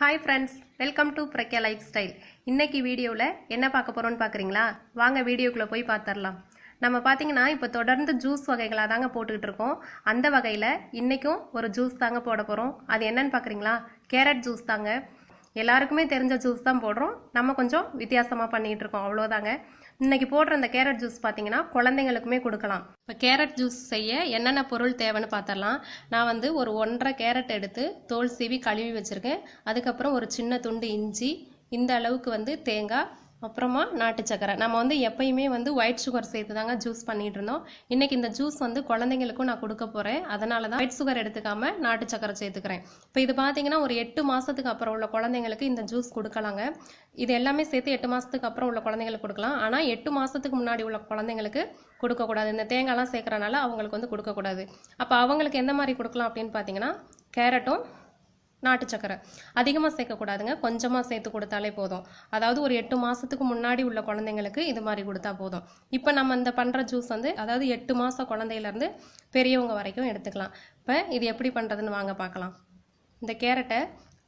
Hi friends welcome to Pragya lifestyle இன்றைக்கி வீடியோவில் என்ன பார்க்க போகிறோம்னு பார்க்குறீங்களா? வாங்க வீடியோக்குள்ளே போய் பார்த்துடலாம். நம்ம பார்த்தீங்கன்னா இப்போ தொடர்ந்து ஜூஸ் வகைகளாக தாங்க போட்டுக்கிட்டு இருக்கோம். அந்த வகையில் இன்றைக்கும் ஒரு ஜூஸ் தாங்க போட போகிறோம் அது என்னன்னு பார்க்குறீங்களா? கேரட் ஜூஸ் தாங்க. எல்லாருக்குமே தெரிஞ்ச ஜூஸ் தான் போடுறோம். நம்ம கொஞ்சம் வித்தியாசமாக பண்ணிகிட்டு இருக்கோம். அவ்வளோதாங்க இன்னைக்கு போடுற அந்த கேரட் ஜூஸ் பார்த்தீங்கன்னா குழந்தைங்களுக்குமே கொடுக்கலாம். இப்போ கேரட் ஜூஸ் செய்ய என்னென்ன பொருள் தேவைன்னு பார்த்தரலாம் நான் வந்து ஒரு ஒன்றரை கேரட் எடுத்து தோல் சீவி கழுவி வச்சுருக்கேன். அதுக்கப்புறம் ஒரு சின்ன துண்டு இஞ்சி இந்த அளவுக்கு வந்து தேங்காய் அப்புறமா நாட்டு சக்கரை. நம்ம வந்து எப்பயுமே வந்து ஒயிட் சுகர் சேர்த்து தாங்க ஜூஸ் பண்ணிட்டு இருந்தோம் இன்னைக்கு இந்த ஜூஸ் வந்து குழந்தைங்களுக்கும் நான் கொடுக்க போகிறேன் அதனால தான் ஒயிட் சுகர் எடுத்துக்காம நாட்டு சக்கரை சேர்த்துக்கிறேன். இப்போ இது பார்த்தீங்கன்னா ஒரு எட்டு மாதத்துக்கு அப்புறம் உள்ள குழந்தைங்களுக்கு இந்த ஜூஸ் கொடுக்கலாங்க. இது எல்லாமே சேர்த்து எட்டு மாதத்துக்கு அப்புறம் உள்ள குழந்தைங்களுக்கு கொடுக்கலாம். ஆனால் எட்டு மாதத்துக்கு முன்னாடி உள்ள குழந்தைங்களுக்கு கொடுக்கக்கூடாது இந்த தேங்காய்லாம் சேர்க்குறனால அவங்களுக்கு வந்து கொடுக்கக்கூடாது அப்போ அவங்களுக்கு எந்த மாதிரி கொடுக்கலாம் அப்படின்னு பார்த்தீங்கன்னா கேரட்டும் நாட்டு சக்கரை. அதிகமாக சேர்க்கக்கூடாதுங்க கொஞ்சமாக சேர்த்து கொடுத்தாலே போதும். அதாவது ஒரு எட்டு மாதத்துக்கு முன்னாடி உள்ள குழந்தைங்களுக்கு இது மாதிரி கொடுத்தா போதும். இப்போ நம்ம இந்த பண்ணுற ஜூஸ் வந்து அதாவது எட்டு மாத குழந்தையிலேருந்து பெரியவங்க வரைக்கும் எடுத்துக்கலாம். இப்போ இது எப்படி பண்ணுறதுன்னு வாங்க பார்க்கலாம். இந்த கேரட்டை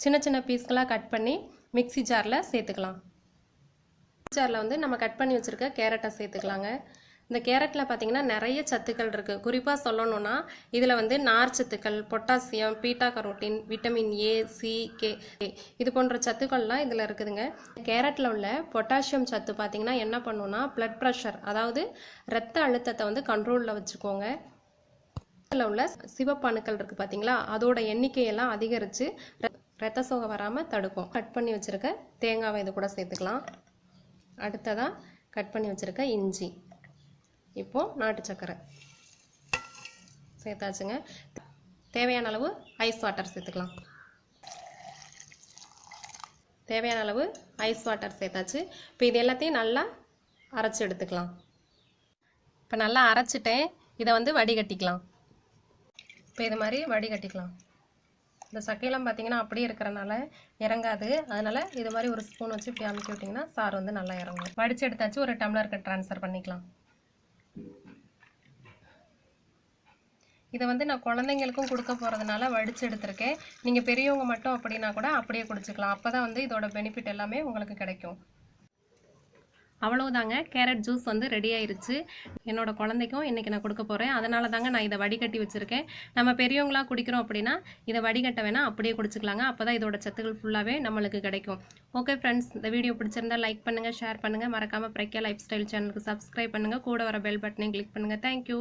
சின்ன சின்ன பீஸ்களாக கட் பண்ணி மிக்ஸி ஜாரில் சேர்த்துக்கலாம். ஜாரில் வந்து நம்ம கட் பண்ணி வச்சுருக்க கேரட்டை சேர்த்துக்கலாங்க. இந்த கேரட்டில் பார்த்தீங்கன்னா நிறைய சத்துக்கள் இருக்குது குறிப்பாக சொல்லணும்னா இதில் வந்து நார் சத்துக்கள் potassium beta carotene vitamin A C K இது போன்ற சத்துக்கள்லாம் இதில் இருக்குதுங்க. கேரட்டில் உள்ள பொட்டாசியம் சத்து பார்த்தீங்கன்னா என்ன பண்ணுன்னா பிளட் ப்ரெஷர் அதாவது ரத்த அழுத்தத்தை வந்து கண்ட்ரோலில் வச்சுக்கோங்க. இதில் உள்ள சிவப்பணுக்கள் இருக்குது பார்த்தீங்களா அதோட எண்ணிக்கையெல்லாம் அதிகரித்து ரத்த சோகை வராமல் தடுக்கும். கட் பண்ணி வச்சுருக்க தேங்காவை இது கூட சேர்த்துக்கலாம். அடுத்ததாக கட் பண்ணி வச்சுருக்க இஞ்சி. இப்போது நாட்டு சக்கரை. சேர்த்தாச்சுங்க. தேவையான அளவு ஐஸ் வாட்டர் சேர்த்துக்கலாம். தேவையான அளவு ஐஸ் வாட்டர் சேர்த்தாச்சு. இப்போ இது எல்லாத்தையும் நல்லா அரைச்சி எடுத்துக்கலாம். இப்போ நல்லா அரைச்சிட்டேன். இதை வந்து வடிகட்டிக்கலாம். இப்போ இது மாதிரி வடிகட்டிக்கலாம். இந்த சக்கையெல்லாம் பார்த்தீங்கன்னா அப்படியே இருக்கிறனால இறங்காது. அதனால் இது மாதிரி ஒரு ஸ்பூன் வச்சு இப்படி அமுக்கி விட்டிங்கன்னா சாறு வந்து நல்லா இறங்கும். வடித்து எடுத்தாச்சு. ஒரு டம்ளருக்கு ட்ரான்ஸ்ஃபர் பண்ணிக்கலாம். இதை வந்து நான் குழந்தைங்களுக்கும் கொடுக்க போகிறதுனால வடித்து எடுத்திருக்கேன். நீங்கள் பெரியவங்க மட்டும் அப்படின்னா கூட அப்படியே குடிச்சிக்கலாம். அப்போ தான் வந்து இதோட பெனிஃபிட் எல்லாமே உங்களுக்கு கிடைக்கும். அவ்வளோதாங்க கேரட் ஜூஸ் வந்து ரெடி ஆயிருச்சு. என்னோடய குழந்தைக்கும் இன்றைக்கி நான் கொடுக்க போகிறேன் அதனால தாங்க நான் இதை வடிகட்டி வச்சுருக்கேன். நம்ம பெரியவங்களாக குடிக்கிறோம் அப்படின்னா இதை வடிகட்ட வேணால் அப்படியே குடிச்சிக்கலாங்க. அப்போ தான் இதோட சத்துக்கள் ஃபுல்லாகவே நம்மளுக்கு கிடைக்கும். ஓகே ஃப்ரெண்ட்ஸ் இந்த வீடியோ பிடிச்சிருந்தா லைக் பண்ணுங்கள் ஷேர் பண்ணுங்கள் மறக்காமல் பிரக்யா லைஃப் ஸ்டைல் சேனலுக்கு சப்ஸ்கிரைப் பண்ணுங்கள் கூட வர பெல் பட்டனையும் கிளிக் பண்ணுங்கள் தேங்க்யூ